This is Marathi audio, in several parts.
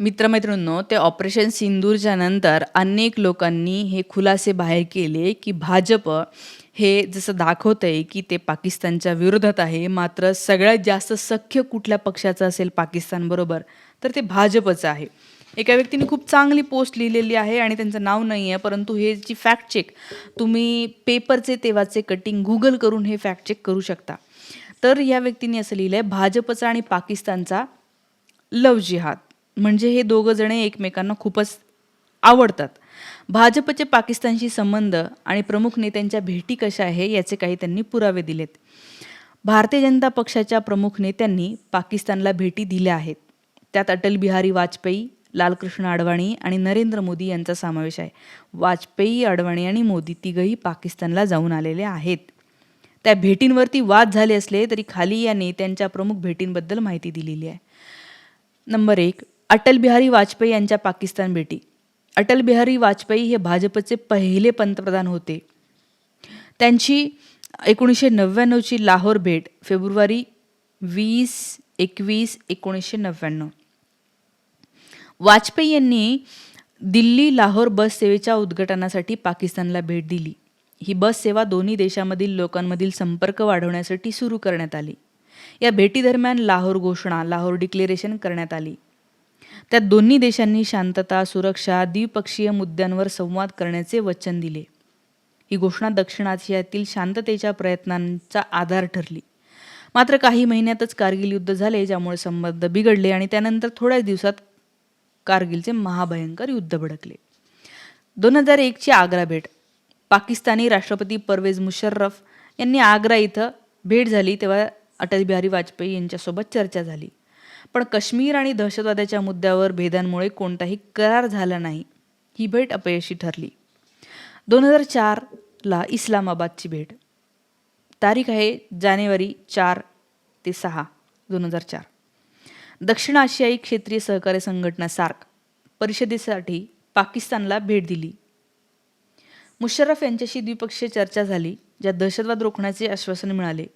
मित्रमैत्रिणींनो ते ऑपरेशन सिंदूरच्या नंतर अनेक लोकांनी हे खुलासे बाहेर केले की भाजप हे जसं दाखवतंय की ते पाकिस्तानच्या विरोधात आहे मात्र सगळ्यात जास्त सख्य कुठल्या पक्षाचं असेल पाकिस्तानबरोबर तर ते भाजपचं आहे. एका व्यक्तीने खूप चांगली पोस्ट लिहिलेली आहे आणि त्यांचं नाव नाही आहे परंतु हे जी फॅक्ट चेक तुम्ही पेपरचे तेव्हाचे कटिंग गुगल करून हे फॅक्ट चेक करू शकता. तर या व्यक्तीने असं लिहिलं आहे भाजपचा आणि पाकिस्तानचा लव जिहाद म्हणजे हे दोघं जण एकमेकांना खूपच आवडतात. भाजपचे पाकिस्तानशी संबंध आणि प्रमुख नेत्यांच्या भेटी कशा आहे याचे काही त्यांनी पुरावे दिलेत. भारतीय जनता पक्षाच्या प्रमुख नेत्यांनी पाकिस्तानला भेटी दिल्या आहेत. त्यात अटल बिहारी वाजपेयी लालकृष्ण अडवाणी आणि नरेंद्र मोदी यांचा समावेश आहे. वाजपेयी अडवाणी आणि मोदी तिघही पाकिस्तानला जाऊन आलेले आहेत. त्या भेटींवरती वाद झाले असले तरी खाली या नेत्यांच्या प्रमुख भेटींबद्दल माहिती दिलेली आहे. नंबर एक अटल बिहारी वाजपेयी यांच्या पाकिस्तान भेटी. अटल बिहारी वाजपेयी हे भाजपचे पहिले पंतप्रधान होते. त्यांची एकोणीसशे नव्याण्णवची लाहोर भेट फेब्रुवारी वीस एकवीस एकोणीसशे नव्याण्णव. वाजपेयी यांनी दिल्ली लाहोर बस सेवेच्या उद्घाटनासाठी पाकिस्तानला भेट दिली. ही बस सेवा दोन्ही देशामधील लोकांमधील संपर्क वाढवण्यासाठी सुरू करण्यात आली. या भेटीदरम्यान लाहोर घोषणा लाहोर डिक्लेरेशन करण्यात आली. त्यात दोन्ही देशांनी शांतता सुरक्षा द्विपक्षीय मुद्द्यांवर संवाद करण्याचे वचन दिले. ही घोषणा दक्षिण आशियातील शांततेच्या प्रयत्नांचा आधार ठरली. मात्र काही महिन्यातच कारगिल युद्ध झाले ज्यामुळे संबंध बिघडले आणि त्यानंतर थोड्याच दिवसात कारगिलचे महाभयंकर युद्ध भडकले. दोन हजार एकची आग्रा भेट. पाकिस्तानी राष्ट्रपती परवेज मुशर्रफ यांनी आग्रा इथं भेट झाली तेव्हा अटल बिहारी वाजपेयी यांच्यासोबत चर्चा झाली. पण काश्मीर आणि दहशतवादाच्या मुद्द्यावर भेदांमुळे कोणताही करार झाला नाही ही भेट अपयशी ठरली. दोन हजार चारला इस्लामाबादची भेट. तारीख आहे जानेवारी चार ते सहा दोन हजार चार. दक्षिण आशियाई क्षेत्रीय सहकार्य संघटना सार्क परिषदेसाठी पाकिस्तानला भेट दिली. मुशर्रफ यांच्याशी द्विपक्षीय चर्चा झाली ज्यात दहशतवाद रोखण्याचे आश्वासन मिळाले.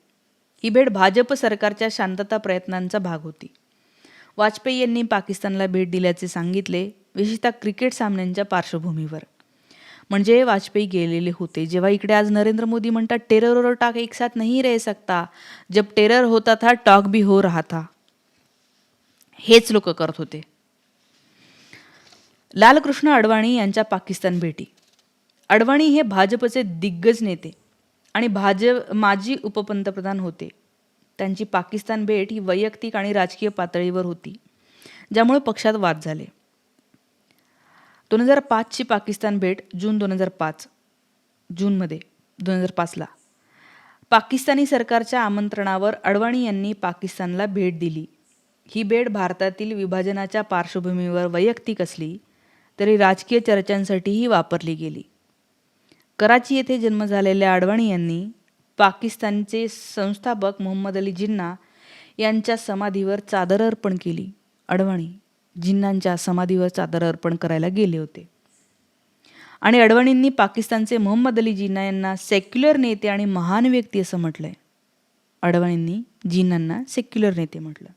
ही भेट भाजप सरकारच्या शांतता प्रयत्नांचा भाग होती. वाजपेयी यांनी पाकिस्तानला भेट दिल्याचे सांगितले विशेषतः क्रिकेट सामन्यांच्या पार्श्वभूमीवर. म्हणजे वाजपेयी गेलेले होते जेव्हा इकडे आज नरेंद्र मोदी म्हणतात टेरर और टाक एक साथ नहीं रह सकता. जब टेरर होता था टॉक भी हो रहा था. हेच लोक करत होते. लालकृष्ण अडवाणी यांच्या पाकिस्तान भेटी. अडवाणी हे भाजपचे दिग्गज नेते आणि भाजप माजी उपपंतप्रधान होते. त्यांची पाकिस्तान भेट ही वैयक्तिक आणि राजकीय पातळीवर होती ज्यामुळे पक्षात वाद झाले. दोन हजार पाचची पाकिस्तान भेट जून दोन हजार पाच जूनमध्ये दोन हजार पाचला. पाकिस्तानी सरकारच्या आमंत्रणावर अडवाणी यांनी पाकिस्तानला भेट दिली. ही भेट भारतातील विभाजनाच्या पार्श्वभूमीवर वैयक्तिक असली तरी राजकीय चर्चांसाठीही वापरली गेली. कराची येथे जन्म झालेल्या अडवाणी यांनी पाकिस्तानचे संस्थापक मोहम्मद अली जिन्ना यांच्या समाधीवर चादर अर्पण केली. अडवाणी जिन्नांच्या समाधीवर चादर अर्पण करायला गेले होते. आणि अडवाणींनी पाकिस्तानचे मोहम्मद अली जिन्ना यांना सेक्युलर नेते आणि महान व्यक्ती असं म्हटलंय. अडवाणींनी जिन्नांना सेक्युलर नेते म्हटलं.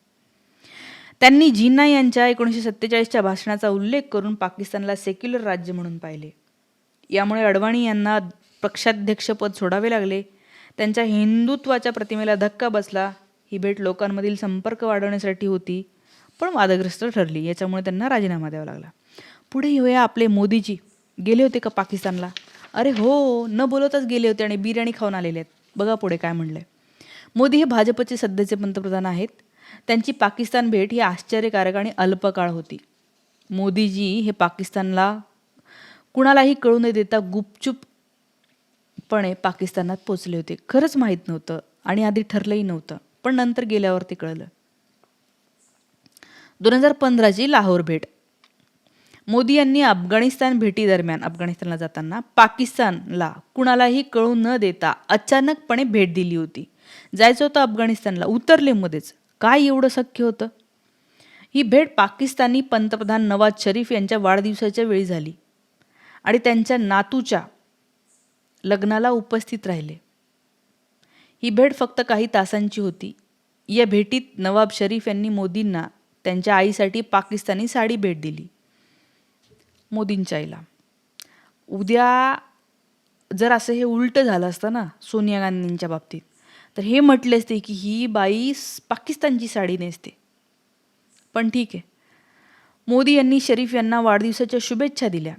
त्यांनी जिन्ना यांच्या एकोणीसशे सत्तेचाळीसच्या भाषणाचा उल्लेख करून पाकिस्तानला सेक्युलर राज्य म्हणून पाहिले. यामुळे अडवाणी यांना पक्षाध्यक्षपद सोडावे लागले. त्यांच्या हिंदुत्वाच्या प्रतिमेला धक्का बसला. ही भेट लोकांमधील संपर्क वाढवण्यासाठी होती पण वादग्रस्त ठरली. याच्यामुळे त्यांना राजीनामा द्यावा लागला. पुढे येऊया आपले मोदीजी. गेले होते का पाकिस्तानला? अरे हो न बोलवताच गेले होते आणि बिर्याणी खाऊन आलेले आहेत. बघा पुढे काय म्हणलंय. मोदी हे भाजपचे सध्याचे पंतप्रधान आहेत. त्यांची पाकिस्तान भेट ही आश्चर्यकारक आणि अल्पकाळ होती. मोदीजी हे पाकिस्तानला कुणालाही कळू न देता पणे पाकिस्तानात पोचले होते. खरंच माहीत नव्हतं आणि आधी ठरलंही नव्हतं. पण नंतर गेल्यावर ते कळलं. दोन हजार पंधराची लाहोर भेट. मोदी यांनी अफगाणिस्तान भेटीदरम्यान अफगाणिस्तानला जाताना पाकिस्तानला कुणालाही कळू न देता अचानकपणे भेट दिली होती. जायचं होतं अफगाणिस्तानला. उतरले मध्येच. काय एवढं शक्य होतं? ही भेट पाकिस्तानी पंतप्रधान नवाज शरीफ यांच्या वाढदिवसाच्या वेळी झाली. आणि त्यांच्या नातूच्या लग्नाला उपस्थित राहिले. ही भेट फक्त काही तासांची होती. या भेटीत नवाब शरीफ यांनी मोदींना त्यांच्या आईसाठी पाकिस्तानी साडी भेट दिली. मोदींच्या आईला उद्या जर असं हे उलटं झालं असतं ना सोनिया गांधींच्या बाबतीत तर हे म्हटले असते की ही बाई पाकिस्तानची साडी नेसते. पण ठीक आहे. मोदी यांनी शरीफ यांना वाढदिवसाच्या शुभेच्छा दिल्या.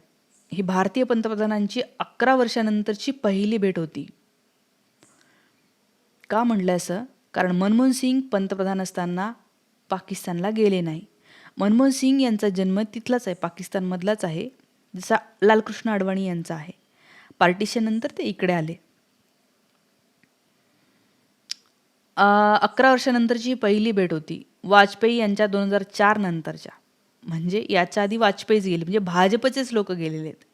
ही भारतीय पंतप्रधानांची अकरा वर्षानंतरची पहिली भेट होती. का म्हणलं असं? कारण मनमोहन सिंग पंतप्रधान असताना पाकिस्तानला गेले नाही. मनमोहन सिंग यांचा जन्म तिथलाच आहे पाकिस्तानमधलाच आहे जसा लालकृष्ण अडवाणी यांचा आहे. पार्टिशननंतर ते इकडे आले. अकरा वर्षानंतरची पहिली भेट होती वाजपेयी यांच्या दोन हजार चार नंतरच्या. म्हणजे याच्या आधी वाजपेयीच गेले म्हणजे भाजपचेच लोक गेलेले आहेत.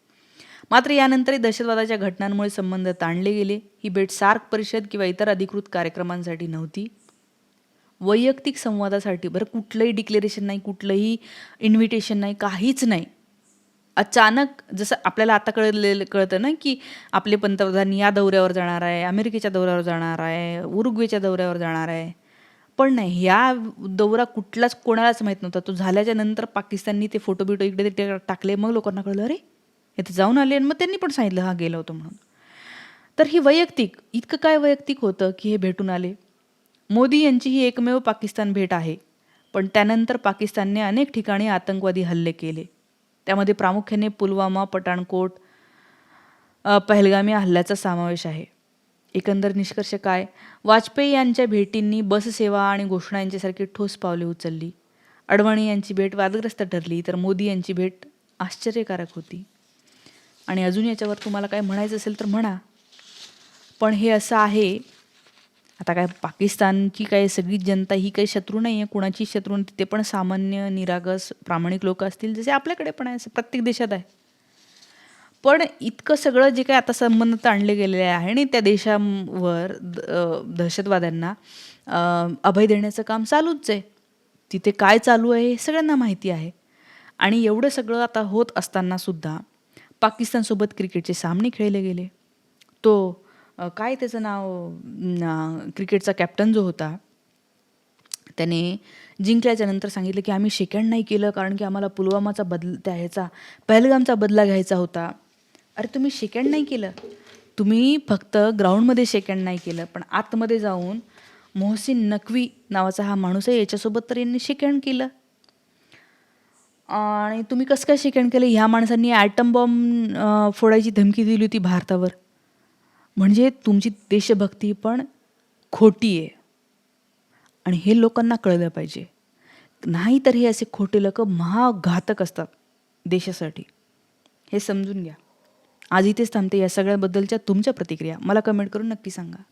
मात्र यानंतरही दहशतवादाच्या घटनांमुळे संबंध ताणले गेले. ही भेट सार्क परिषद किंवा इतर अधिकृत कार्यक्रमांसाठी नव्हती. वैयक्तिक संवादासाठी बरं कुठलंही डिक्लेरेशन नाही कुठलंही इन्व्हिटेशन नाही काहीच नाही. अचानक जसं आपल्याला आता कळलेलं कळतं ना की आपले पंतप्रधान या दौऱ्यावर जाणार आहे अमेरिकेच्या दौऱ्यावर जाणार आहे उरुग्वेच्या दौऱ्यावर जाणार आहे. पण नाही. ह्या दौरा कुठलाच कोणालाच माहीत नव्हता. तो झाल्याच्यानंतर पाकिस्ताननी ते फोटो बिटो इकडे तिकडे टाकले. मग लोकांना कळलं अरे इथं जाऊन आले. आणि मग त्यांनी पण सांगितलं हा गेलं होतं म्हणून. तर ही वैयक्तिक इतकं काय वैयक्तिक होतं की हे भेटून आले? मोदी यांची ही एकमेव पाकिस्तान भेट आहे. पण त्यानंतर पाकिस्तानने अनेक ठिकाणी आतंकवादी हल्ले केले. त्यामध्ये प्रामुख्याने पुलवामा पठाणकोट पहलगामी हल्ल्याचा समावेश आहे. एकंदर निष्कर्ष काय? वाजपेयी यांच्या भेटींनी बससेवा आणि घोषणा यांच्यासारखी ठोस पावले उचलली. अडवाणी यांची भेट वादग्रस्त ठरली तर मोदी यांची भेट आश्चर्यकारक होती. आणि अजून याच्यावर तुम्हाला काय म्हणायचं असेल तर म्हणा. पण हे असं आहे आता काय पाकिस्तानची काय सगळी जनता ही काही शत्रू नाही आहे कुणाची शत्रू नाही ते पण सामान्य निरागस प्रामाणिक लोक असतील जसे आपल्याकडे पण आहे असं प्रत्येक देशात आहे. पण इतकं सगळं जे काही आता संबंध ताणले गेलेले आहे आणि त्या देशांवर द- दहशतवाद्यांना अभय देण्याचं काम चालूच आहे. तिथे काय चालू आहे हे सगळ्यांना माहिती आहे. आणि एवढं सगळं आता होत असताना सुद्धा पाकिस्तानसोबत क्रिकेटचे सामने खेळले गेले. तो काय त्याचं नाव क्रिकेटचा कॅप्टन जो होता त्याने जिंकल्याच्या नंतर सांगितलं की आम्ही शेकंड नाही केलं कारण की आम्हाला पुलवामाचा बदल त्या ह्याचा पहलगामचा बदला घ्यायचा होता. अरे तुम्ही शेकँड नाही केलं. तुम्ही फक्त ग्राउंडमध्ये शेकँड नाही केलं पण आतमध्ये जाऊन मोहसिन नकवी नावाचा हा माणूस आहे याच्यासोबत तर यांनी शेकँड केलं. आणि तुम्ही कसं काय शेकँड केलं? ह्या माणसांनी ॲटम बॉम्ब फोडायची धमकी दिली होती भारतावर. म्हणजे तुमची देशभक्ती पण खोटी आहे. आणि हे लोकांना कळलं पाहिजे. नाही तर हे असे खोटे लोक महाघातक असतात देशासाठी. हे समजून घ्या. आज इथेच थांबते या सगळ्याबद्दलच्या तुमच्या प्रतिक्रिया. मला कमेंट करून नक्की सांगा.